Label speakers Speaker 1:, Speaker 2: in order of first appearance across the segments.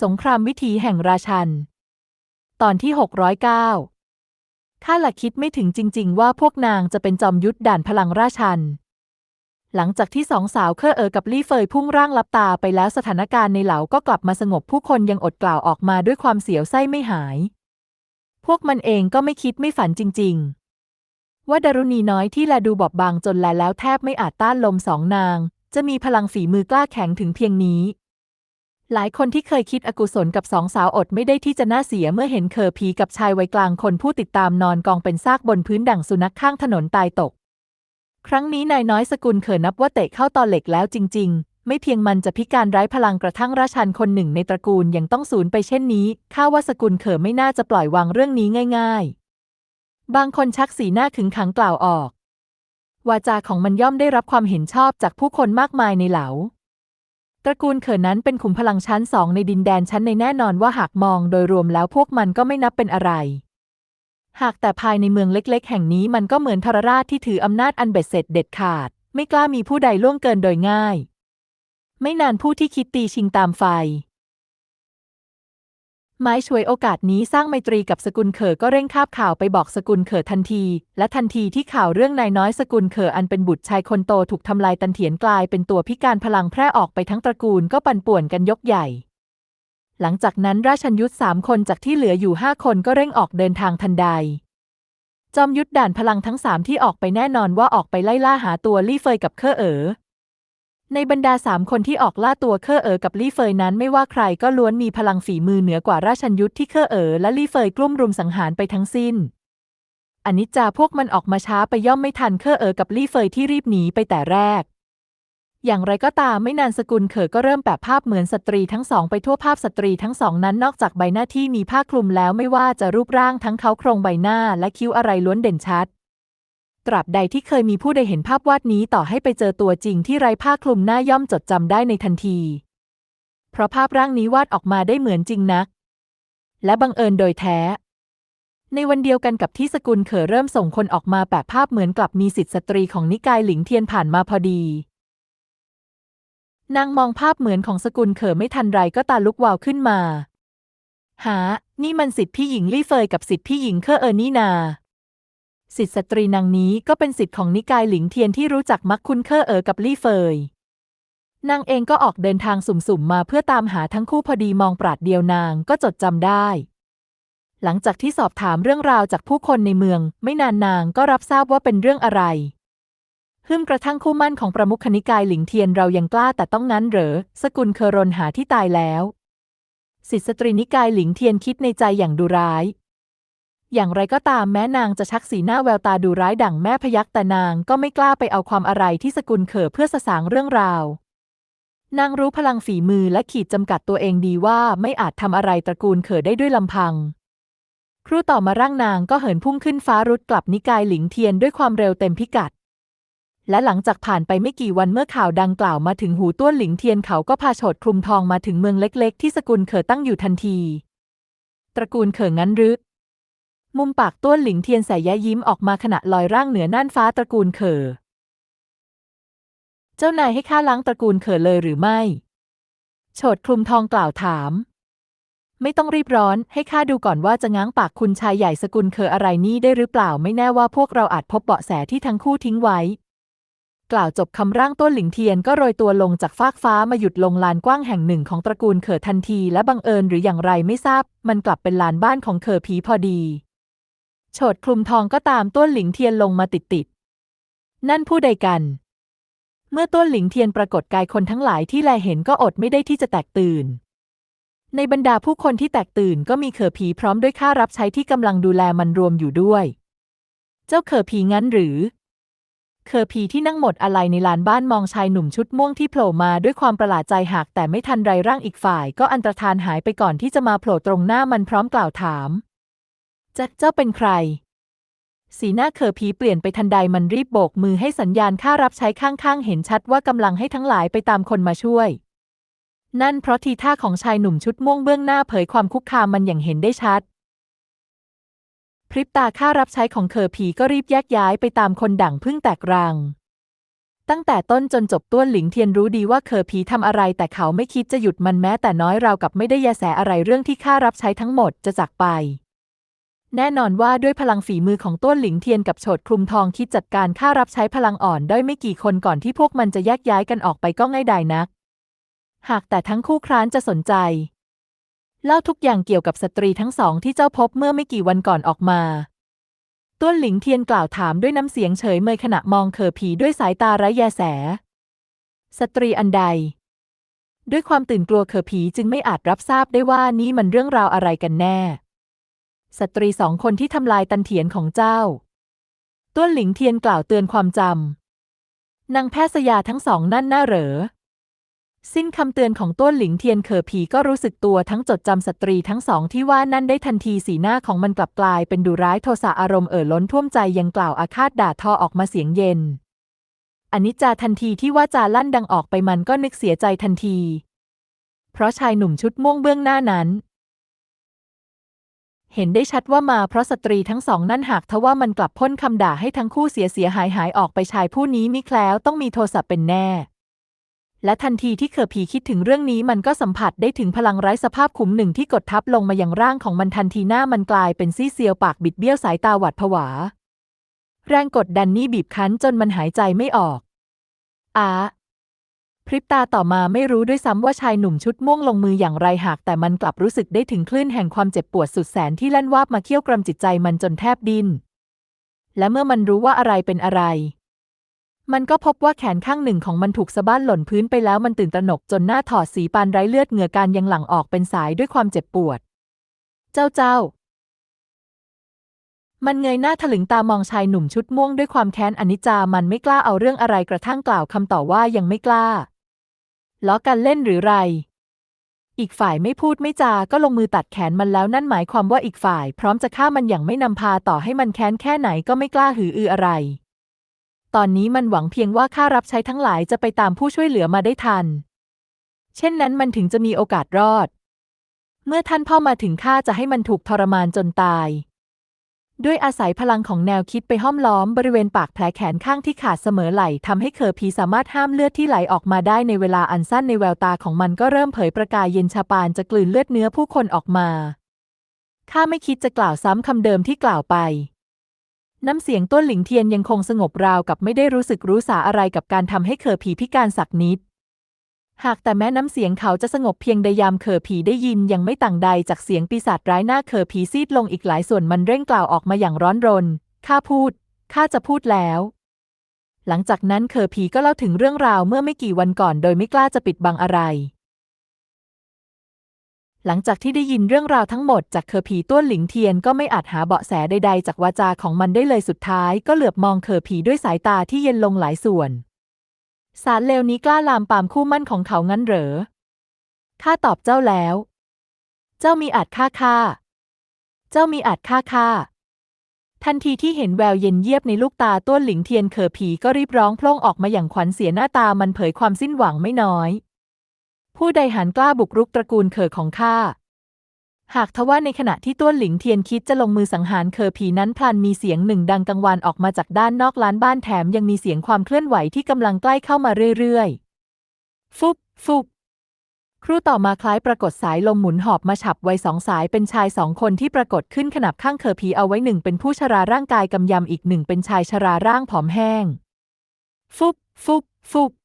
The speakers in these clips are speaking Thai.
Speaker 1: สงครามวิถีแห่งราชัน ตอนที่ 609 ข้าหลักคิดไม่ถึงจริง ๆ ว่าพวกนางจะเป็นจอมยุทธด่านพลังราชัน หลังจากที่สองสาวเคอเออกับลี่เฟยพุ่งร่างลับตาไปแล้วสถานการณ์ในเหลาก็กลับมาสงบผู้คนยังอดกล่าวออกมาด้วยความเสียวไส้ไม่หาย พวกมันเองก็ไม่คิดไม่ฝันจริง ๆ ว่าดารุณีน้อยที่แลดูบอบบางจนแลแล้วแทบไม่อาจต้านลมสองนาง จะมีพลังฝีมือกล้าแข็งถึงเพียงนี้ หลายคนที่เคยคิดอกุศลกับสองสาวอดไม่ได้ที่จะน่าเสียเมื่อเห็นเคอผีกับชายวัยกลางคนผู้ติดตามนอนกองเป็นซากบนพื้นดั่งสุนัขข้างถนนตายตก ครั้งนี้นายน้อยสกุลเขอนับว่าเตะเข้าตอเหล็กแล้วจริง ๆ ไม่เพียงมันจะพิการไร้พลังกระทั่งราชันคนหนึ่งในตระกูลยังต้องสูญไปเช่นนี้ข้าว่าสกุลเขอไม่น่าจะปล่อยวางเรื่องนี้ง่าย ๆ บางคนชักสีหน้าขึงขังกล่าวออก วาจาของมันย่อมได้รับความเห็นชอบจากผู้คนมากมายในเหลา ตระกูลเขอนั้นเป็นขุมพลังชั้นสองในดินแดนชั้นในแน่นอนว่าหากมองโดยรวมแล้วพวกมันก็ไม่นับเป็นอะไร หากแต่ภายในเมืองเล็ก ๆ แห่งนี้มันก็เหมือนทรราชที่ถืออำนาจอันเบ็ดเสร็จเด็ดขาด ไม่กล้ามีผู้ใดล่วงเกินโดยง่าย ไม่นานผู้ที่คิดตีชิงตามไฟ ไม้ช่วยโอกาสนี้สร้างไมตรีกับสกุลเขอก็เร่งคาบข่าวไปบอกสกุลเขอทันที และทันทีที่ข่าวเรื่องนายน้อยสกุลเขออันเป็นบุตรชายคนโตถูกทำลายตันเถียนกลายเป็นตัวพิการพลังแพร่ออกไปทั้งตระกูลก็ปั่นป่วนกันยกใหญ่ หลังจากนั้นราชันยุทธสามคนจากที่เหลืออยู่ห้าคนก็เร่งออกเดินทางทันใด จอมยุทธด่านพลังทั้งสามที่ออกไปแน่นอนว่าออกไปไล่ล่าหาตัวลี่เฟยกับเคอเอ๋อ ในบรรดาสามคนที่ออกล่าตัวเคอเอ๋อกับลี่เฟยนั้นไม่ว่าใครก็ล้วนมีพลังฝีมือเหนือกว่าราชันยุทธที่เคอเอ๋อและลี่เฟยกลุ่มรุมสังหารไปทั้งสิ้นอนิจจาพวกมันออกมาช้าไปย่อมไม่ทันเคอเอ๋อกับลี่เฟยที่รีบหนีไปแต่แรก อย่างไรก็ตามไม่นานสกุลเขอก็เริ่มแปะภาพเหมือนสตรีทั้งสองไปทั่วภาพสตรีทั้งสองนั้นนอกจากใบหน้าที่มีผ้าคลุมแล้วไม่ว่าจะรูปร่างทั้งเขาโครงใบหน้าและคิ้วอะไรล้วนเด่นชัด ตราบใดที่เคยมีผู้ใดเห็นภาพวาดนี้ต่อให้ไปเจอตัวจริงที่ไร้ผ้าคลุมหน้าย่อมจดจำได้ในทันที เพราะภาพร่างนี้วาดออกมาได้เหมือนจริงนัก และบังเอิญโดยแท้ ในวันเดียวกันกับที่สกุลเขอเริ่มส่งคนออกมาแปะภาพเหมือนกลับมีสิทธิสตรีของนิกายหลิงเทียนผ่านมาพอดี นางมองภาพเหมือนของสกุลเขอไม่ทันไรก็ตาลุกวาวขึ้นมา หา นี่มันสิทธิพี่หญิงลี่เฟยกับสิทธิพี่หญิงเคอเออนี่นา สิทธิสตรีนางนี้ก็เป็นสิทธิ์ของนิกายหลิงเทียนที่รู้จักมักคุ้นเคอเออกับลี่เฟยนางเองก็ออกเดินทางสุ่มๆมาเพื่อตามหาทั้งคู่พอดีมองปราดเดียวนางก็จดจำได้ หลังจากที่สอบถามเรื่องราวจากผู้คนในเมือง ไม่นานนางก็รับทราบว่าเป็นเรื่องอะไรฮึมกระทั่งคู่มั่นของประมุขนิกายหลิงเทียนเรายังกล้าแต่ต้องงั้นเหรอ สกุลเคอรนหาที่ตายแล้ว สิทธิสตรีนิกายหลิงเทียนคิดในใจอย่างดุร้าย อย่างไรก็ตามแม้นางจะชักสีหน้าแววตาดูร้ายดั่งแม่พยักแต่นางก็ไม่กล้าไปเอาความอะไรที่สกุลเขอเพื่อสสางเรื่องราว นางรู้พลังฝีมือและขีดจำกัดตัวเองดีว่าไม่อาจทำอะไรตระกูลเขอได้ด้วยลำพัง ครู่ต่อมาร่างนางก็เหินพุ่งขึ้นฟ้ารุดกลับนิกายหลิงเทียนด้วยความเร็วเต็มพิกัด และหลังจากผ่านไปไม่กี่วันเมื่อข่าวดังกล่าวมาถึงหูต้วนหลิงเทียนเขาก็พาโฉดคลุมทองมาถึงเมืองเล็ก ๆ ที่สกุลเขอตั้งอยู่ทันที ตระกูลเของั้นหรือ มุมปากต้วนหลิงเทียนใส่แย้ยิ้มออกมาขณะลอยร่างเหนือน่านฟ้าตระกูลเขอ เจ้านายให้ข้าล้างตระกูลเขอเลยหรือไม่ โฉดคลุมทองกล่าวถาม ไม่ต้องรีบร้อนให้ข้าดูก่อนว่าจะง้างปากคุณชายใหญ่สกุลเขออะไรนี่ได้หรือเปล่าไม่แน่ว่าพวกเราอาจพบเบาะแสที่ทั้งคู่ทิ้งไว้ กล่าวจบคำร่างต้นหลิงเทียนก็โรยตัวลงจากฟากฟ้ามาหยุดลงลานกว้างแห่งหนึ่งของตระกูลเขอทันที และบังเอิญหรืออย่างไรไม่ทราบ มันกลับเป็นลานบ้านของเขอผีพอดี โฉดคลุมทองก็ตามต้นหลิงเทียนลงมาติดๆนั่นผู้ใดกัน เมื่อต้นหลิงเทียนปรากฏกายคนทั้งหลายที่แลเห็นก็อดไม่ได้ที่จะแตกตื่น ในบรรดาผู้คนที่แตกตื่นก็มีเขอผีพร้อมด้วยข้ารับใช้ที่กำลังดูแลมันรวมอยู่ด้วย เจ้าเขอผีงั้นหรือ เขอผีที่นั่งหมดอะไรในลานบ้านมองชายหนุ่มชุดม่วงที่โผล่มาด้วยความประหลาดใจหากแต่ไม่ทันไรร่างอีกฝ่าย ก็อันตรธานหายไปก่อนที่จะมาโผล่ตรงหน้ามันพร้อมกล่าวถาม จะเจ้าเป็นใคร สีหน้าเขอผีเปลี่ยนไปทันใดมันรีบโบกมือให้สัญญาณข้ารับใช้ข้างๆ เห็นชัดว่ากำลังให้ทั้งหลายไปตามคนมาช่วย นั่นเพราะทีท่าของชายหนุ่มชุดม่วงเบื้องหน้าเผยความคุกคามมันอย่างเห็นได้ชัด พริบตาข้ารับใช้ของเขอผีก็รีบแยกย้ายไปตามคนดั่งพึ่งแตกรังตั้งแต่ต้นจนจบต้วนหลิงเทียนรู้ดีว่าเคอผีทำอะไร แต่เขาไม่คิดจะหยุดมันแม้แต่น้อยราวกับไม่ได้แยแสอะไรเรื่องที่ข้ารับใช้ทั้งหมดจะจากไป แน่นอนว่าด้วยพลังฝีมือของต้วนหลิงเทียนกับโฉดคลุมทองคิดจัดการข้ารับใช้พลังอ่อนได้ไม่กี่คนก่อนที่พวกมันจะแยกย้ายกันออกไปก็ง่ายดายนัก หากแต่ทั้งคู่คร้านจะสนใจ เล่าทุกอย่างเกี่ยวกับสตรีทั้งสองที่เจ้าพบเมื่อไม่กี่วันก่อนออกมา ต้วนหลิงเทียนกล่าวถามด้วยน้ำเสียงเฉยเมยขณะมองเคอผีด้วยสายตาไร้แยแส สตรีอันใด ด้วยความตื่นกลัวเคอผีจึงไม่อาจรับทราบได้ว่านี้มันเรื่องราวอะไรกันแน่ สตรีสองคนที่ทำลายตันเถียนของเจ้า ต้วนหลิงเทียนกล่าวเตือนความจำนางแพทย์ยาทั้งสองนั่นน่าเหรอ สิ้นคำเตือนของต้วนหลิงเทียนเขอผีก็รู้สึกตัวทั้งจดจำสตรีทั้งสองที่ว่านั่นได้ทันทีสีหน้าของมันกลับกลายเป็นดุร้ายโทสะอารมณ์เอ่อล้นท่วมใจยังกล่าวอาฆาตด่าทอออกมาเสียงเย็นอนิจจาทันทีที่ว่าจาลั่นดังออกไปมันก็นึกเสียใจทันที เพราะชายหนุ่มชุดม่วงเบื้องหน้านั้น เห็นได้ชัดว่ามาเพราะสตรีทั้งสองนั่นหากทว่ามันกลับพ่นคำด่าให้ทั้งคู่เสียเสียหายหายออกไปชายผู้นี้มิแคล้วต้องมีโทสะเป็นแน่ และทันทีที่เคอผีคิดถึงเรื่องนี้มันก็สัมผัสได้ถึงพลังไร้สภาพขุมหนึ่งที่กดทับลงมาอยังร่างของมันทันทีหน้ามันกลายเป็นซี่เซียวปากบิดเบี้ยวสายตาหวาดผวา แรงกดดันนี้บีบคั้นจนมันหายใจไม่ออกอา ริบตาต่อมาไม่รู้ด้วยซ้ำว่าชายหนุ่มชุดม่วงลงมืออย่างไรหาก แต่มันกลับรู้สึกได้ถึงคลื่นแห่งความเจ็บปวดสุดแสนที่แล่นวาบมาเคี่ยวกรำจิตใจมันจนแทบดิ้น และเมื่อมันรู้ว่าอะไรเป็นอะไร มันก็พบว่าแขนข้างหนึ่งของมันถูกสะบ้านหล่นพื้นไปแล้วมันตื่นตระหนกจนหน้าถอดสีปานไร้เลือดเหงื่อการยังหลั่งออกเป็นสายด้วยความเจ็บปวด เจ้าเจ้ามันเงยหน้าถลึงตามองชายหนุ่มชุดม่วงด้วยความแค้นอนิจจามันไม่กล้าเอาเรื่องอะไรกระทั่งกล่าวคำต่อว่ายังไม่กล้า ล้อกันเล่นหรือไร อีกฝ่ายไม่พูดไม่จาก็ลงมือตัดแขนมันแล้วนั่นหมายความว่าอีกฝ่าย พร้อมจะฆ่ามันอย่างไม่นำพาต่อให้มันแค้นแค่ไหนก็ไม่กล้าหืออืออะไร ตอนนี้มันหวังเพียงว่าข้ารับใช้ทั้งหลายจะไปตามผู้ช่วยเหลือมาได้ทัน เช่นนั้นมันถึงจะมีโอกาสรอด เมื่อท่านพ่อมาถึงข้าจะให้มันถูกทรมานจนตาย ด้วยอาศัยพลังของแนวคิดไปห้อมล้อมบริเวณปากแผลแขนข้างที่ขาดเสมอไหลทำให้เคอผีสามารถห้ามเลือดที่ไหลออกมาได้ในเวลาอันสั้นในแววตาของมันก็เริ่มเผยประกายเย็นชาปานจะกลืนเลือดเนื้อผู้คนออกมาข้าไม่คิดจะกล่าวซ้ำคำเดิมที่กล่าวไป น้ำเสียงต้นหลิงเทียนยังคงสงบราวกับไม่ได้รู้สึกรู้สาอะไรกับการทำให้เคอผีพิการสักนิด หากแต่แม้น้ำเสียงเขาจะสงบเพียงใดยามเคอผีได้ยินยังไม่ต่างใดจากเสียงปีศาจร้ายหน้าเคอผีซีดลงอีกหลายส่วนมันเร่งกล่าวออกมาอย่างร้อนรน ข้าพูด ข้าจะพูดแล้ว หลังจากนั้นเคอผีก็เล่าถึงเรื่องราวเมื่อไม่กี่วันก่อนโดยไม่กล้าจะปิดบังอะไร หลังจากที่ได้ยินเรื่องราวทั้งหมดจากเคอผีต้วนหลิงเทียนก็ไม่อาจหาเบาะแสใดๆ จากวาจาของมันได้เลยสุดท้าย ก็เหลือบมองเคอผีด้วยสายตาที่เย็นลงหลายส่วน สารเลวนี้กล้าลามปามคู่มั่นของเขางั้นเหรอ ข้าตอบเจ้าแล้ว เจ้ามีอาจฆ่าข้า เจ้ามีอาจฆ่าข้า ทันทีที่เห็นแววเย็นเยียบในลูกตาต้วนหลิงเทียนเขอผีก็รีบร้องพล่งออกมาอย่างขวัญเสียหน้าตามันเผยความสิ้นหวังไม่น้อย ผู้ใดหันกล้าบุกรุกตระกูลเขอของข้า หากทว่าในขณะที่ต้วนหลิงเทียนคิดจะลงมือสังหารเคอผีนั้นพลันมีเสียงหนึ่งดังกังวานออกมาจากด้านนอกล้านบ้านแถมยังมีเสียงความเคลื่อนไหวที่กำลังใกล้เข้ามาเรื่อยๆ ฟุบฟุบครู่ต่อมาคล้ายปรากฏสายลมหมุนหอบมาฉับไวสองสายเป็นชายสองคนที่ปรากฏขึ้นขนับข้างเคอผีเอาไว้หนึ่งเป็นผู้ชราร่างกายกำยำอีกหนึ่งเป็นชายชราร่างผอมแห้ง ฟุบฟุบฟุบ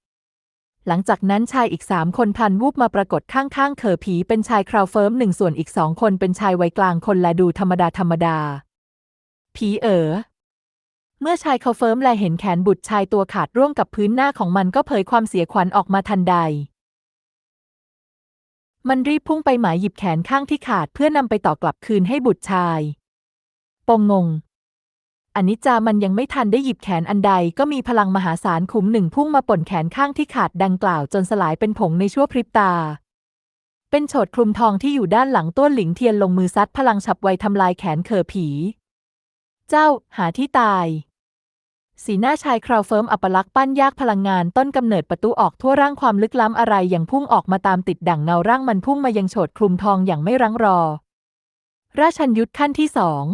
Speaker 1: หลังจากนั้นชายอีกสามคนพลันวูบมาปรากฏข้างๆเขอผีเป็นชายคราวเฟิร์มหนึ่งส่วนอีกสองคนเป็นชายวัยกลางคนและดูธรรมดาธรรมดา ผีเอ๋อเมื่อชายเขาเฟิร์มแลเห็นแขนบุตรชายตัวขาดร่วงกับพื้นหน้าของมันก็เผยความเสียขวัญออกมาทันใด มันรีบพุ่งไปหมายหยิบแขนข้างที่ขาดเพื่อนำไปต่อกลับคืนให้บุตรชาย ปงงง อนิจจามันยังไม่ทันได้หยิบแขนอันใด ก็มีพลังมหาศาลขุมหนึ่งพุ่งมาป่นแขนข้างที่ขาดดังกล่าวจนสลายเป็นผงในชั่วพริบตา เป็นโฉดคลุมทองที่อยู่ด้านหลังต้นหลิงเทียนลงมือซัดพลังฉับไวทำลายแขนเขอผี เจ้า หาที่ตาย สีหน้าชายคราวเฟิร์มอัปลักษณ์ปั้นยากพลังงานต้นกำเนิดประตูออกทั่วร่างความลึกล้ำอะไรอย่างพุ่งออกมาตามติดดั่งเงาร่างมันพุ่งมายังโฉดคลุมทองอย่างไม่รั้งรอ ราชันยุทธขั้นที่สอง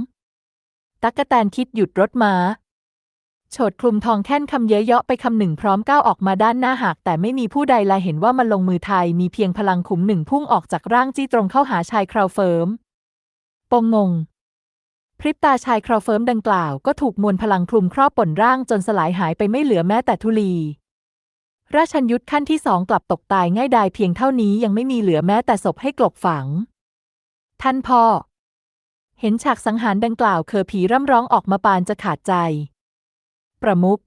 Speaker 1: ตักกะแตนคิดหยุดรถม้าโฉดคลุมทองแค่นคำเย้ยเยาะไปคำหนึ่งพร้อมก้าวออกมาด้านหน้าหาก แต่ไม่มีผู้ใดลาเห็นว่ามันลงมือไทยมีเพียงพลังขุมหนึ่งพุ่งออกจากร่างจี้ตรงเข้าหาชายคราวเฟิร์มปงงง พริบตาชายคราวเฟิร์มดังกล่าวก็ถูกมวลพลังคลุมครอบป่นร่างจนสลายหายไปไม่เหลือแม้แต่ทุลี ราชันยุทธขั้นที่สองกลับตกตายง่ายดายเพียงเท่านี้ยังไม่มีเหลือแม้แต่ศพให้กลบฝัง ท่านพ่อ เห็นฉากสังหารดังกล่าวเคอผีร่ำร้องออกมาปานจะขาดใจ ประมุข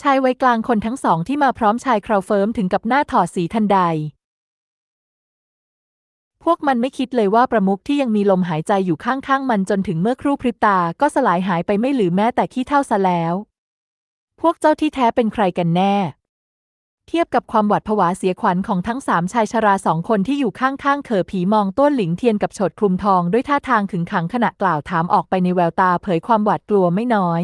Speaker 1: ชายวัยกลางคนทั้งสองที่มาพร้อมชายคราวเฟิร์มถึงกับหน้าถอดสีทันใด พวกมันไม่คิดเลยว่าประมุขที่ยังมีลมหายใจอยู่ข้างๆมันจนถึงเมื่อครู่พริบตาก็สลายหายไปไม่เหลือแม้แต่ขี้เท่าซะแล้ว พวกเจ้าที่แท้เป็นใครกันแน่ เทียบกับความหวาดผวาเสียขวัญของทั้งสามชายชราสองคนที่อยู่ข้างๆเขอผีมองต้นหลิงเทียนกับโฉดคลุมทองด้วยท่าทางขึงขังขณะกล่าวถามออกไปในแววตาเผยความหวาดกลัวไม่น้อย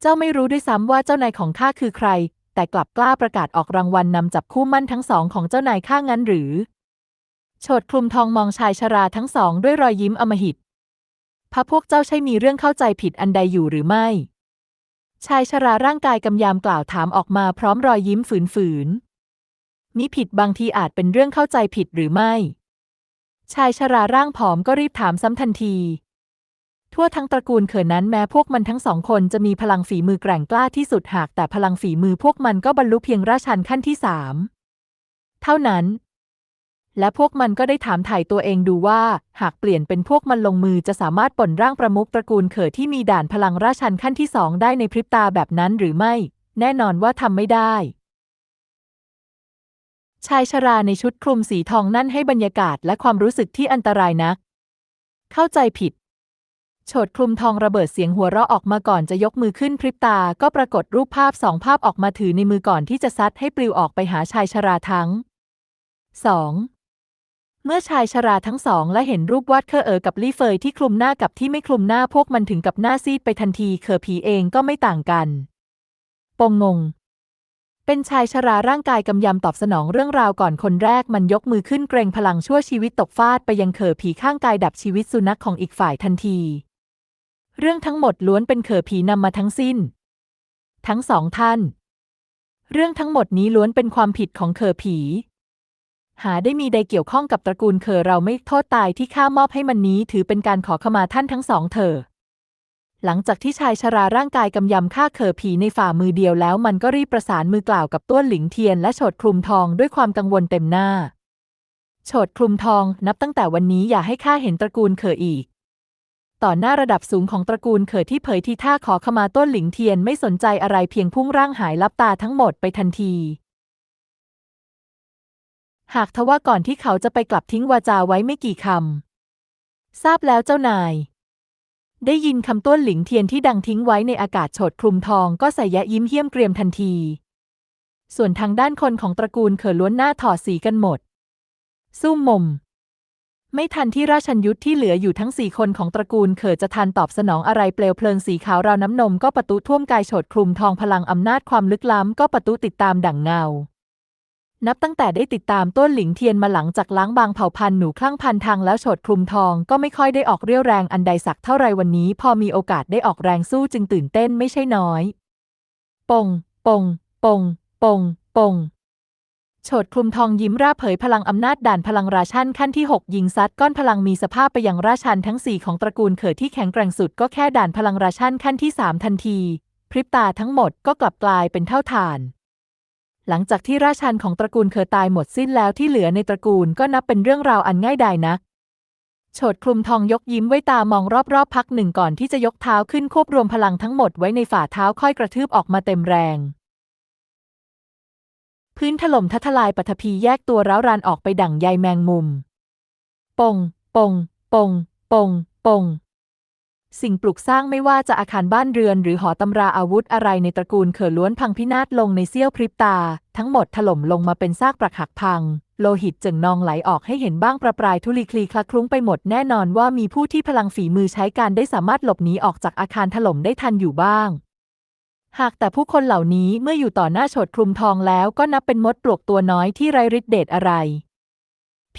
Speaker 1: เจ้าไม่รู้ด้วยซ้ำว่าเจ้านายของข้าคือใคร แต่กลับกล้าประกาศออกรางวัลนำจับคู่มั่นทั้งสองของเจ้านายข้างั้นหรือโฉดคลุมทองมองชายชราทั้งสองด้วยรอยยิ้มอมหิตพระพวกเจ้าใช่มีเรื่องเข้าใจผิดอันใดอยู่หรือไม่ ชายชราร่างกายกำยำกล่าวถามออกมาพร้อมรอยยิ้มฝืนๆมิผิดบางทีอาจเป็นเรื่องเข้าใจผิดหรือไม่ ชายชราร่างผอมก็รีบถามซ้ำทันที ทั่วทั้งตระกูลเขินนั้นแม้พวกมันทั้งสองคนจะมีพลังฝีมือแกร่งกล้าที่สุดหากแต่พลังฝีมือพวกมันก็บรรลุเพียงราชันขั้นที่สามเท่านั้น และพวกมันก็ได้ถามถ่ายตัวเองดูว่า หากเปลี่ยนเป็นพวกมันลงมือจะสามารถป่นร่างประมุขตระกูลเขอที่มีด่านพลังราชันขั้นที่สองได้ในพริบตาแบบนั้นหรือไม่ แน่นอนว่าทำไม่ได้ ชายชราในชุดคลุมสีทองนั่นให้บรรยากาศและความรู้สึกที่อันตรายนัก เข้าใจผิดโฉดคลุมทองระเบิดเสียงหัวเราะออกมาก่อนจะยกมือขึ้นพริบตา ก็ปรากฏรูปภาพสองภาพออกมาถือในมือก่อนที่จะซัดให้ปลิวออกไปหาชายชราทั้งสอง เมื่อชายชราทั้งสองและเห็นรูปวาดเคอเออกับลี่เฟยที่คลุมหน้ากับที่ไม่คลุมหน้าพวกมันถึงกับหน้าซีดไปทันทีเคอผีเองก็ไม่ต่างกัน ปงงง เป็นชายชราร่างกายกำยำตอบสนองเรื่องราวก่อนคนแรกมันยกมือขึ้นเกรงพลังชั่วชีวิตตกฟาดไปยังเขอผีข้างกายดับชีวิตสุนัขของอีกฝ่ายทันที เรื่องทั้งหมดล้วนเป็นเขอผีนำมาทั้งสิ้น ทั้งสองท่าน เรื่องทั้งหมดนี้ล้วนเป็นความผิดของเขอผี หาได้มีใดเกี่ยวข้องกับตระกูลเคอเราไม่โทษตายที่ข้ามอบให้มันนี้ถือเป็นการขอขมาท่านทั้งสองเถอะหลังจากที่ชายชราร่างกายกำยำฆ่าเขอผีในฝ่ามือเดียวแล้ว มันก็รีบประสานมือกล่าวกับต้วนหลิงเทียนและโฉดคลุมทองด้วยความกังวลเต็มหน้า โฉดคลุมทองนับตั้งแต่วันนี้อย่าให้ข้าเห็นตระกูลเขออีก ต่อหน้าระดับสูงของตระกูลเขอที่เผยทีท่าขอขมาต้นหลิงเทียนไม่สนใจอะไรเพียงพุ่งร่างหายลับตาทั้งหมดไปทันที หากทว่าก่อนที่เขาจะไปกลับทิ้งวาจาไว้ไม่กี่คำ ทราบแล้วเจ้านาย ได้ยินคำต้นหลิงเทียนที่ดังทิ้งไว้ในอากาศโฉดคลุมทองก็ใส่แยะยิ้มเหี้ยมเกรียมทันที ส่วนทางด้านคนของตระกูลเขอล้วนหน้าถอดสีกันหมด สู้มม ไม่ทันที่ราชันยุทธที่เหลืออยู่ทั้งสี่คนของตระกูลเขอจะทันตอบสนองอะไรเปลวเพลิงสีขาวราวน้ำนมก็ประตุท่วมกายโฉดคลุมทองพลังอำนาจความลึกล้ำก็ประตุติดตามดั่งเงา นับตั้งแต่ได้ติดตามต้นหลิงเทียนมาหลังจากล้างบางเผ่าพันธุ์หนูคลั่งพันทางแล้วโฉดคลุมทองก็ไม่ค่อยได้ออกเรี่ยวแรงอันใดสักเท่าไรวันนี้ พอมีโอกาสได้ออกแรงสู้จึงตื่นเต้นไม่ใช่น้อย ปง ปง ปง ปง ปงโฉดคลุมทองยิ้มร่าเผยพลังอำนาจด่านพลังราชันขั้นที่ 6 ยิงซัดก้อนพลังมีสภาพไปยังราชันทั้ง 4 ของตระกูลเขอที่แข็งแกร่งสุดก็แค่ด่านพลังราชันขั้นที่ 3 ทันที พริบตาทั้งหมดก็กลับกลายเป็นเท่าฐาน หลังจากที่ราชันของตระกูลเคอตายหมดสิ้นแล้วที่เหลือในตระกูลก็นับเป็นเรื่องราวอันง่ายดายนัก โฉดคลุมทองยกยิ้มไว้ตามองรอบๆพักหนึ่งก่อนที่จะยกเท้าขึ้นควบรวมพลังทั้งหมดไว้ในฝ่าเท้าค่อยกระทืบออกมาเต็มแรง พื้นถล่มทัทลายปฐพีแยกตัวร้าวรานออกไปดั่งใยแมงมุม ปง ปง ปง ปง ปง สิ่งปลูกสร้างไม่ว่าจะอาคารบ้านเรือนหรือหอตำราอาวุธอะไรในตระกูลเขอล้วนพังพินาศลงในเสี้ยวพริบตา ทั้งหมดถล่มลงมาเป็นซากปรักหักพัง โลหิตจึงนองไหลออกให้เห็นบ้างประปรายทุลีคลีคลักคลุ้งไปหมดแน่นอนว่ามีผู้ที่พลังฝีมือใช้การได้สามารถหลบหนีออกจากอาคารถล่มได้ทันอยู่บ้าง หากแต่ผู้คนเหล่านี้เมื่ออยู่ต่อหน้าโฉดคลุมทองแล้วก็นับเป็นมดปลวกตัวน้อยที่ไร้ฤทธิ์เดชอะไร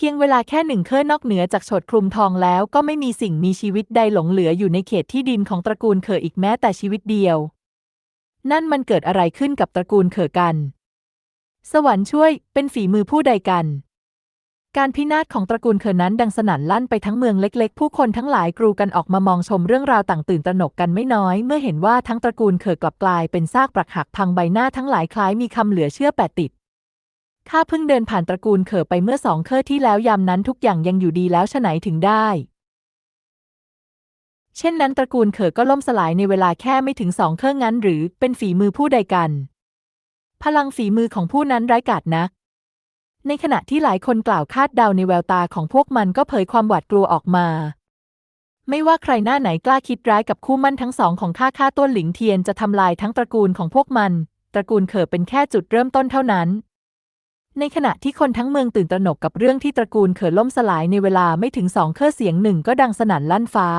Speaker 1: พียงเวลาแค่หนึ่งเคลื่อนนอกเหนือจากโฉดคลุมทองแล้วก็ไม่มีสิ่งมีชีวิตใดหลงเหลืออยู่ในเขตที่ดินของตระกูลเขออีกแม้แต่ชีวิตเดียว นั่นมันเกิดอะไรขึ้นกับตระกูลเขอกัน สวรรค์ช่วยเป็นฝีมือผู้ใดกัน การพินาศของตระกูลเขอนั้นดังสนั่นลั่นไปทั้งเมืองเล็ก ๆ ผู้คนทั้งหลายกรูกันออกมามองชมเรื่องราวต่างตื่นตระหนกกันไม่น้อย เมื่อเห็นว่าทั้งตระกูลเขอกลับกลายเป็นซากปรักหักพังใบหน้าทั้งหลายคล้ายมีคำเหลือเชื่อแปดติด ข้าเพิ่งเดินผ่านตระกูลเขอไปเมื่อสองเคอที่แล้วยามนั้นทุกอย่างยังอยู่ดีแล้วฉะไหนถึงได้ เช่นนั้นตระกูลเขอก็ล่มสลายในเวลาแค่ไม่ถึงสองเครื่องงั้นหรือเป็นฝีมือผู้ใดกัน พลังฝีมือของผู้นั้นร้ายกาจนัก ในขณะที่หลายคนกล่าวคาดเดาในแววตาของพวกมันก็เผยความหวาดกลัวออกมาไม่ว่าใครหน้าไหนกล้าคิดร้ายกับคู่มั่นทั้งสองของข้าข้าต้นหลิงเทียนจะทำลายทั้งตระกูลของพวกมัน ตระกูลเขอเป็นแค่จุดเริ่มต้นเท่านั้น ในขณะที่คนทั้งเมืองตื่นตระหนกกับเรื่องที่ตระกูลเขอล่มสลายในเวลาไม่ถึงสองเครื่อเสียงหนึ่งก็ดังสนั่นลั่นฟ้า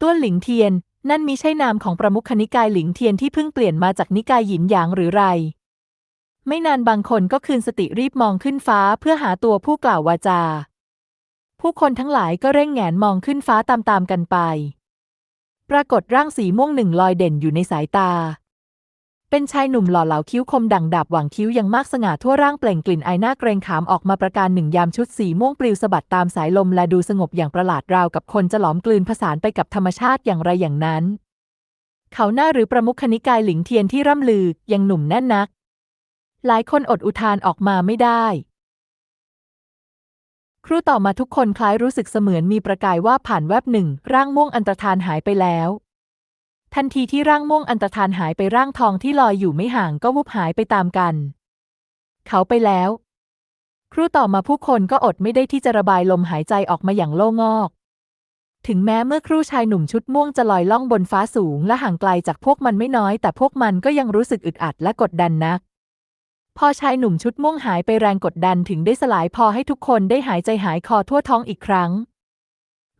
Speaker 1: ต้วนหลิงเทียน นั่นมิใช่นามของประมุขนิกายหลิงเทียนที่เพิ่งเปลี่ยนมาจากนิกายหยินหยางหรือไร ไม่นานบางคนก็คืนสติรีบมองขึ้นฟ้าเพื่อหาตัวผู้กล่าววาจา ผู้คนทั้งหลายก็เร่งแหงนมองขึ้นฟ้าตามๆกันไป ปรากฏร่างสีม่วงหนึ่งลอยเด่นอยู่ในสายตา เป็นชายหนุ่มหล่อเหลาคิ้วคมดังดาบหว่างคิ้วยังมากสง่าทั่วร่างเปล่งกลิ่นไอหน้าเกรงขามออกมาประการหนึ่งยามชุดสีม่วงปลิวสะบัดตามสายลมและดูสงบอย่างประหลาดราวกับคนจะหลอมกลืนผสานไปกับธรรมชาติอย่างไรอย่างนั้น เขาหน้าหรือประมุขนิกายหลิงเทียนที่ร่ำลือยังหนุ่มแน่นนัก หลายคนอดอุทานออกมาไม่ได้ครู่ต่อมาทุกคนคล้ายรู้สึกเสมือนมีประกายว่าผ่านแวบหนึ่ง ร่างม่วงอันตรธานหายไปแล้ว ทันทีที่ร่างม่วงอันตรธานหายไปร่างทองที่ลอยอยู่ไม่ห่างก็วุบหายไปตามกัน เขาไปแล้ว ครู่ต่อมาผู้คนก็อดไม่ได้ที่จะระบายลมหายใจออกมาอย่างโล่งอก ถึงแม้เมื่อครู่ชายหนุ่มชุดม่วงจะลอยล่องบนฟ้าสูงและห่างไกลจากพวกมันไม่น้อย แต่พวกมันก็ยังรู้สึกอึดอัดและกดดันนัก พอชายหนุ่มชุดม่วงหายไปแรงกดดันถึงได้สลายพอให้ทุกคนได้หายใจหายคอทั่วท้องอีกครั้ง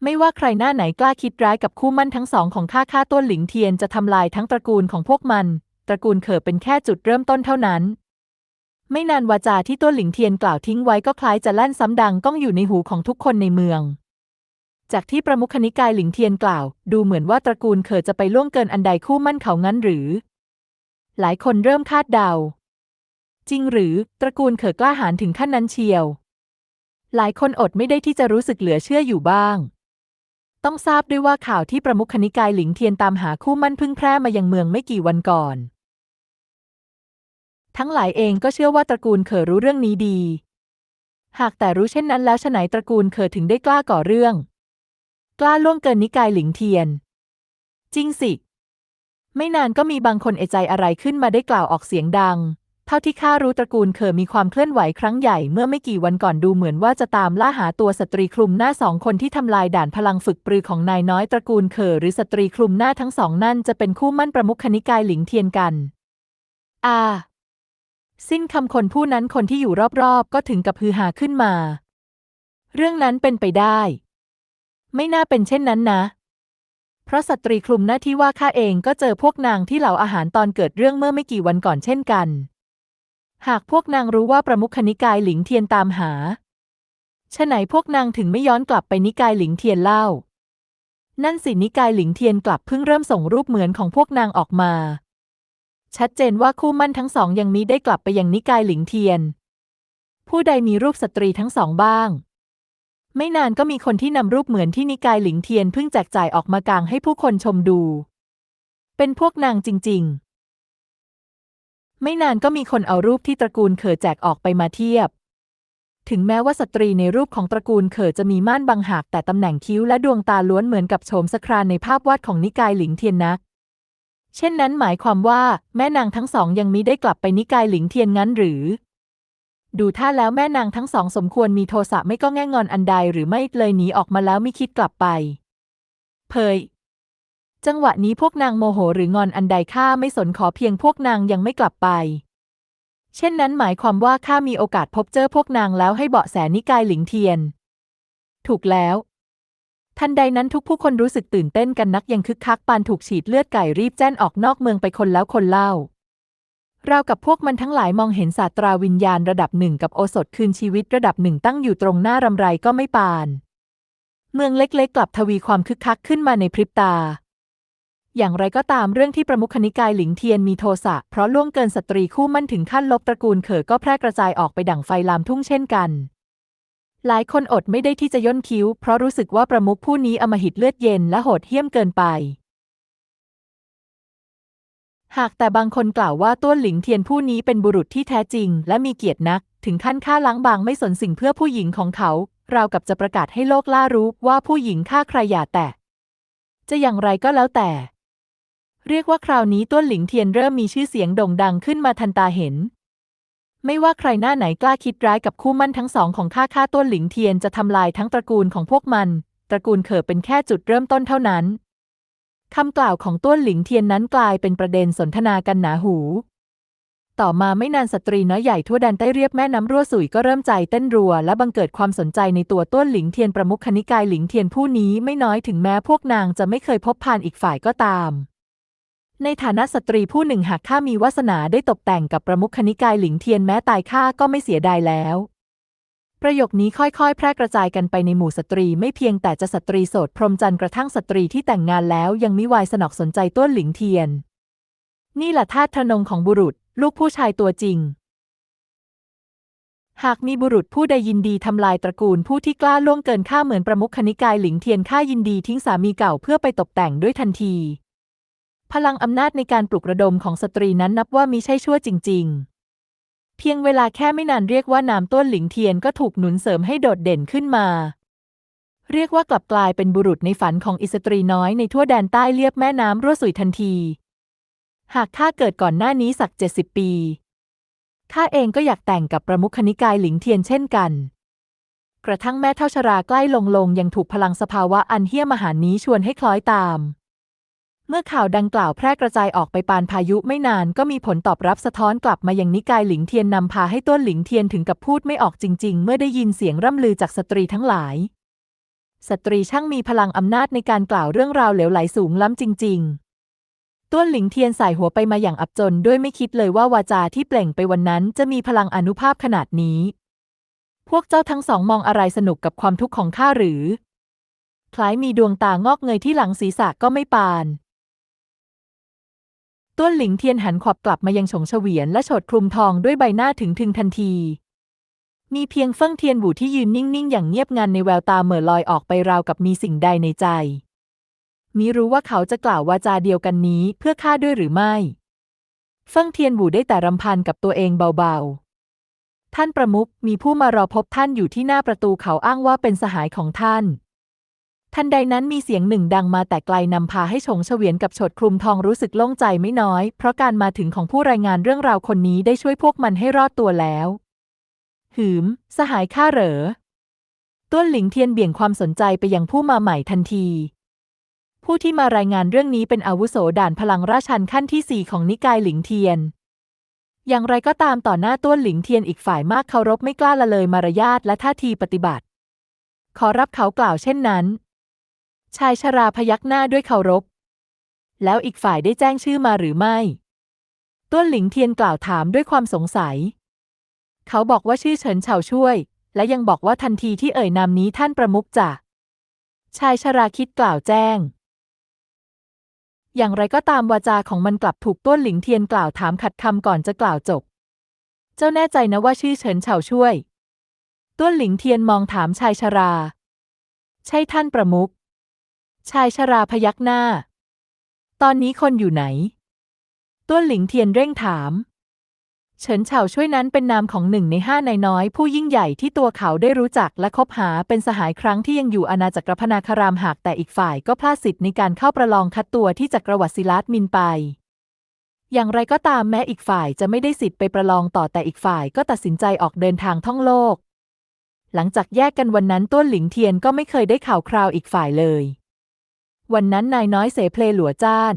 Speaker 1: ไม่ว่าใครหน้าไหนกล้าคิดร้ายกับคู่มั่นทั้งสองของข้าข้าต้นหลิงเทียนจะทำลายทั้งตระกูลของพวกมัน ตระกูลเขอเป็นแค่จุดเริ่มต้นเท่านั้น ไม่นานวาจาที่ต้นหลิงเทียนกล่าวทิ้งไว้ก็คล้ายจะลั่นซ้ำดังก้องอยู่ในหูของทุกคนในเมือง จากที่ประมุขนิกายหลิงเทียนกล่าว ดูเหมือนว่าตระกูลเขอจะไปล่วงเกินอันใดคู่มั่นเขางั้นหรือ หลายคนเริ่มคาดเดา จริงหรือตระกูลเขอกล้าหาญถึงขั้นนั้นเชียว หลายคนอดไม่ได้ที่จะรู้สึกเหลือเชื่ออยู่บ้าง ต้องทราบด้วยว่าข่าวที่ประมุขนิกายหลิงเทียนตามหาคู่มั่นพึ่งแพร่มายังเมืองไม่กี่วันก่อน ทั้งหลายเองก็เชื่อว่าตระกูลเขอรู้เรื่องนี้ดี หากแต่รู้เช่นนั้นแล้วฉะไหนตระกูลเขอถึงได้กล้าก่อเรื่อง กล้าล่วงเกินนิกายหลิงเทียน จริงสิ ไม่นานก็มีบางคนเอใจอะไรขึ้นมาได้กล่าวออกเสียงดัง เท่าที่ข้ารู้ตระกูลเขอมีความเคลื่อนไหวครั้งใหญ่เมื่อไม่กี่วันก่อนดูเหมือนว่าจะตามล่าหาตัวสตรีคลุมหน้าสองคนที่ทำลายด่านพลังฝึกปรือของนายน้อยตระกูลเขอหรือสตรีคลุมหน้าทั้งสองนั่นจะเป็นคู่มั่นประมุขนิกายหลิงเทียนกัน อาสิ้นคำคนผู้นั้นคนที่อยู่รอบๆ ก็ถึงกับฮือฮาขึ้นมา เรื่องนั้นเป็นไปได้ ไม่น่าเป็นเช่นนั้นนะ เพราะสตรีคลุมหน้าที่ว่าข้าเองก็เจอพวกนางที่เหล่าอาหารตอนเกิดเรื่องเมื่อไม่กี่วันก่อนเช่นกัน หากพวกนางรู้ว่าประมุขนิกายหลิงเทียนตามหาฉะไหนพวกนางถึงไม่ย้อนกลับไปนิกายหลิงเทียนเล่า นั่นสินิกายหลิงเทียนกลับเพิ่งเริ่มส่งรูปเหมือนของพวกนางออกมา ชัดเจนว่าคู่มั่นทั้งสองยังมิได้กลับไปยังนิกายหลิงเทียน ผู้ใดมีรูปสตรีทั้งสองบ้าง ไม่นานก็มีคนที่นำรูปเหมือนที่นิกายหลิงเทียนเพิ่งแจกจ่ายออกมากางให้ผู้คนชมดู เป็นพวกนางจริง ๆ ไม่นานก็มีคนเอารูปที่ตระกูลเขอแจกออกไปมาเทียบ ถึงแม้ว่าสตรีในรูปของตระกูลเขอจะมีม่านบังหักแต่ตำแหน่งคิ้วและดวงตาล้วนเหมือนกับโฉมสครานในภาพวาดของนิกายหลิงเทียนนัก เช่นนั้นหมายความว่าแม่นางทั้งสองยังมิได้กลับไปนิกายหลิงเทียนงั้นหรือ ดูท่าแล้วแม่นางทั้งสองสมควรมีโทสะไม่ก็แง่งอนอันใดหรือไม่เลยหนีออกมาแล้วไม่คิดกลับไปเพย จังหวะนี้พวกนางโมโหหรืองอนอันใดข้าไม่สนขอเพียงพวกนางยังไม่กลับไป เช่นนั้นหมายความว่าข้ามีโอกาสพบเจอพวกนางแล้วให้เบาะแสนิกายหลิงเทียน ถูกแล้ว ทันใดนั้นทุกผู้คนรู้สึกตื่นเต้นกันนักยังคึกคักปานถูกฉีดเลือดไก่รีบแจ้นออกนอกเมืองไปคนแล้วคนเล่า เรากับพวกมันทั้งหลายมองเห็นศาสตราวิญญาณระดับหนึ่งกับโอสถคืนชีวิตระดับหนึ่งตั้งอยู่ตรงหน้ารำไรก็ไม่ปาน เมืองเล็กๆ กลับทวีความคึกคักขึ้นมาในพริบตา อย่างไรก็ตามเรื่องที่ประมุขนิกายหลิงเทียนมีโทสะ เพราะล่วงเกินสตรีคู่มั่นถึงขั้นลบตระกูลเขอก็แพร่กระจายออกไปดั่งไฟลามทุ่งเช่นกัน หลายคนอดไม่ได้ที่จะย่นคิ้ว เพราะรู้สึกว่าประมุขผู้นี้อมหิตเลือดเย็นและโหดเหี้ยมเกินไป หากแต่บางคนกล่าวว่าต้วนหลิงเทียนผู้นี้เป็นบุรุษที่แท้จริง และมีเกียรตินัก ถึงขั้นฆ่าล้างบางไม่สนสิ่งเพื่อผู้หญิงของเขา ราวกับจะประกาศให้โลกล่ารู้ว่าผู้หญิงฆ่าใครอย่าแตะจะอย่างไรก็แล้วแต่ เรียกว่าคราวนี้ต้วนหลิงเทียนเริ่มมีชื่อเสียงโด่งดังขึ้นมาทันตาเห็น ไม่ว่าใครหน้าไหนกล้าคิดร้ายกับคู่มั่นทั้งสองของข้าข้าต้วนหลิงเทียนจะทำลายทั้งตระกูลของพวกมัน ตระกูลเขอเป็นแค่จุดเริ่มต้นเท่านั้นคำกล่าวของต้วนหลิงเทียนนั้นกลายเป็นประเด็นสนทนากันหนาหู ต่อมาไม่นานสตรีน้อยใหญ่ทั่วแดนใต้เรียบแม่น้ำรั่วสุยก็เริ่มใจเต้นรัว และบังเกิดความสนใจในตัวต้วนหลิงเทียนประมุขคณิกายหลิงเทียนผู้นี้ไม่น้อยถึงแม้พวกนางจะไม่เคยพบผ่านอีกฝ่ายก็ตาม ในฐานะสตรีผู้หนึ่งหากข้ามีวาสนาได้ตกแต่งกับประมุขคณิกายหลิงเทียนแม้ตายข้าก็ไม่เสียดายแล้ว ประโยคนี้ค่อยๆ แพร่กระจายกันไปในหมู่สตรีไม่เพียงแต่จะสตรีโสดพรหมจรรย์กระทั่งสตรีที่แต่งงานแล้วยังมิวายสนอกสนใจต้วนหลิงเทียน นี่แหละธาตุทนงของบุรุษ ลูกผู้ชายตัวจริง หากมีบุรุษผู้ใดยินดีทำลายตระกูลผู้ที่กล้าล่วงเกินข้าเหมือนประมุขคณิกายหลิงเทียนข้ายินดีทิ้งสามีเก่าเพื่อไปตกแต่งด้วยทันที พลังอำนาจในการปลุกระดมของสตรีนั้นนับว่ามิใช่ชั่วจริง ๆ เพียงเวลาแค่ไม่นานเรียกว่านามต้นหลิงเทียนก็ถูกหนุนเสริมให้โดดเด่นขึ้นมา เรียกว่ากลับกลายเป็นบุรุษในฝันของอิสตรีน้อยในทั่วแดนใต้เลียบแม่น้ำรั่วสุยทันที หากข้าเกิดก่อนหน้านี้สักเจ็ดสิบปีข้าเองก็อยากแต่งกับประมุขคณิกายหลิงเทียนเช่นกัน กระทั่งแม่เท่าชราใกล้ลงลงยังถูกพลังสภาวะอันเหี้ยมมหานี้ชวนให้คล้อยตาม เมื่อข่าวดังกล่าวแพร่กระจายออกไปปานพายุไม่นานก็มีผลตอบรับสะท้อนกลับมายังนิกายหลิงเทียนนำพาให้ต้นหลิงเทียนถึงกับพูดไม่ออกจริง ๆ เมื่อได้ยินเสียงร่ำลือจากสตรีทั้งหลาย สตรีช่างมีพลังอำนาจในการกล่าวเรื่องราวเหลวไหลสูงล้ำจริง ๆ ต้วนหลิงเทียนสายหัวไปมาอย่างอับจนด้วยไม่คิดเลยว่าวาจาที่เปล่งไปวันนั้นจะมีพลังอนุภาพขนาดนี้ พวกเจ้าทั้งสองมองอะไรสนุกกับความทุกข์ของข้าหรือ คล้ายมีดวงตางอกเงยที่หลังศีรษะก็ไม่ปาน ต้วนหลิงเทียนหันขวับกลับมายังฉงเฉวียนและโฉดคลุมทองด้วยใบหน้าถึงถึงทันที มีเพียงเฟิ่งเทียนบู่ที่ยืนนิ่งๆ อย่างเงียบงันในแววตาเหม่อลอยออกไปราวกับมีสิ่งใดในใจ มิรู้ว่าเขาจะกล่าววาจาเดียวกันนี้เพื่อข้าด้วยหรือไม่ เฟิ่งเทียนบู่ได้แต่รำพันกับตัวเองเบาๆ ท่านประมุขมีผู้มารอพบท่านอยู่ที่หน้าประตูเขาอ้างว่าเป็นสหายของท่าน ทันใดนั้นมีเสียงหนึ่งดังมาแต่ไกลนำพาให้ชงเฉวียนกับฉดคลุมทองรู้สึกโล่งใจไม่น้อย เพราะการมาถึงของผู้รายงานเรื่องราวคนนี้ได้ช่วยพวกมันให้รอดตัวแล้ว หืม สหายข้าเหรอ ต้วนหลิงเทียนเบี่ยงความสนใจไปยังผู้มาใหม่ทันที ผู้ที่มารายงานเรื่องนี้เป็นอาวุโสด่านพลังราชันขั้นที่สี่ของนิกายหลิงเทียนอย่างไรก็ตามต่อหน้าต้วนหลิงเทียนอีกฝ่ายมากเคารพไม่กล้าละเลยมารยาทและท่าทีปฏิบัติ ขอรับเขากล่าวเช่นนั้น ชายชราพยักหน้าด้วยเคารพ แล้วอีกฝ่ายได้แจ้งชื่อมาหรือไม่ ต้วนหลิงเทียนกล่าวถามด้วยความสงสัย เขาบอกว่าชื่อเฉินเฉาช่วย และยังบอกว่าทันทีที่เอ่ยนามนี้ท่านประมุขจะชายชราคิดกล่าวแจ้ง อย่างไรก็ตามวาจาของมันกลับถูกต้วนหลิงเทียนกล่าวถามขัดคำก่อนจะกล่าวจบ เจ้าแน่ใจนะว่าชื่อเฉินเฉาช่วย ต้วนหลิงเทียนมองถามชายชรา ใช่ท่านประมุข ชายชราพยักหน้า ตอนนี้คนอยู่ไหน ต้วนหลิงเทียนเร่งถาม เฉินเฉาช่วยนั้นเป็นนามของหนึ่งในห้านายน้อย ผู้ยิ่งใหญ่ที่ตัวเขาได้รู้จักและคบหาเป็นสหายครั้งที่ยังอยู่อาณาจักรพนาคารามหากแต่อีกฝ่ายก็พลาดสิทธิ์ในการเข้าประลองคัดตัวที่จักรวรรดิศิลาสมินไปอย่างไรก็ตามแม้อีกฝ่ายจะไม่ได้สิทธิ์ไปประลองต่อแต่อีกฝ่ายก็ตัดสินใจออกเดินทางท่องโลก หลังจากแยกกันวันนั้นต้วนหลิงเทียนก็ไม่เคยได้ข่าวคราวอีกฝ่ายเลย วันนั้นนายน้อยเสเพลหลัวจ้าน